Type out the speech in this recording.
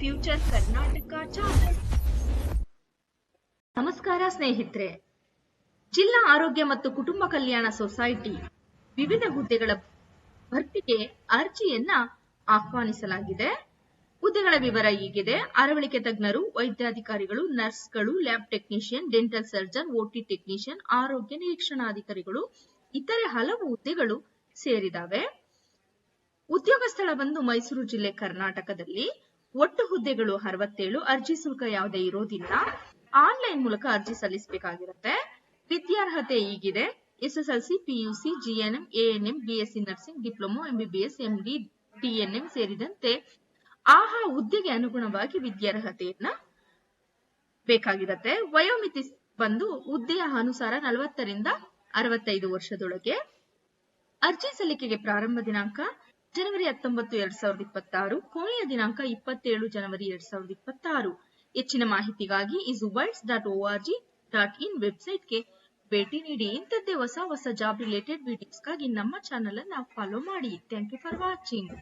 Future Karnataka channel ನಮಸ್ಕಾರ ಸ್ನೇಹಿತರೆ. ಜಿಲ್ಲಾ ಆರೋಗ್ಯ ಮತ್ತು ಕುಟುಂಬ ಕಲ್ಯಾಣ ಸೊಸೈಟಿ ವಿವಿಧ ಹುದ್ದೆಗಳ ಭರ್ತಿಗೆ ಅರ್ಜಿಯನ್ನ ಆಹ್ವಾನಿಸಲಾಗಿದೆ. ಹುದ್ದೆಗಳ ವಿವರ ಹೀಗಿದೆ ಅರವಳಿಕೆ ತಜ್ಞರು, ವೈದ್ಯಾಧಿಕಾರಿಗಳು, ನರ್ಸ್ಗಳು, lab technician, dental surgeon OT technician, ಆರೋಗ್ಯ ನಿರೀಕ್ಷಣಾಧಿಕಾರಿಗಳು ಇತರೆ ಹಲವು ಹುದ್ದೆಗಳು ಸೇರಿದಾವೆ ಉದ್ಯೋಗ ಸ್ಥಳ ಬಂದು ಮೈಸೂರು ಜಿಲ್ಲೆ ಕರ್ನಾಟಕದಲ್ಲಿ ಒಟ್ಟು ಹುದ್ದೆಗಳು ಅರವತ್ತೇಳು, ಅರ್ಜಿ ಶುಲ್ಕ ಯಾವುದೇ ಇರೋದಿಲ್ಲ. ಆನ್ಲೈನ್ ಮೂಲಕ ಅರ್ಜಿ ಸಲ್ಲಿಸಬೇಕಾಗಿರುತ್ತೆ. ವಿದ್ಯಾರ್ಹತೆ ಹೀಗಿದೆ SSLC, PUC, GNM, ANM, BSc nursing, diploma, MBBS, MD, TNM ಸೇರಿದಂತೆ ಆಹಾ ಹುದ್ದೆಗೆ ಅನುಗುಣವಾಗಿ ವಿದ್ಯಾರ್ಹತೆಯನ್ನ ಬೇಕಾಗಿರುತ್ತೆ. ವಯೋಮಿತಿ ಬಂದು ಹುದ್ದೆಯ ಅನುಸಾರ ನಲವತ್ತರಿಂದ ಅರವತ್ತೈದು ವರ್ಷದೊಳಗೆ. ಅರ್ಜಿ ಸಲ್ಲಿಕೆಗೆ ಪ್ರಾರಂಭ ದಿನಾಂಕ ಜನವರಿ ಹತ್ತೊಂಬತ್ತು, ಎರಡ್ ಸಾವಿರದ ಇಪ್ಪತ್ತಾರು, ಕೊನೆಯ ದಿನಾಂಕ ಇಪ್ಪತ್ತೇಳು, ಜನವರಿ ಎರಡ್ ಸಾವಿರದ ಇಪ್ಪತ್ತಾರು. ಹೆಚ್ಚಿನ ಮಾಹಿತಿಗಾಗಿ ಇಸುವೈಟ್ಸ್ ಡಾಟ್ ಓಆರ್ಜಿ ಡಾಟ್ ಇನ್ ವೆಬ್ಸೈಟ್ಗೆ ಭೇಟಿ ನೀಡಿ. ಇಂಥದ್ದೇ ಹೊಸ ಹೊಸ ಜಾಬ್ ರಿಲೇಟೆಡ್ ವಿಡಿಯೋಸ್ಗಾಗಿ ನಮ್ಮ ಚಾನೆಲ್ ಅನ್ನು ಫಾಲೋ ಮಾಡಿ. Thank you for watching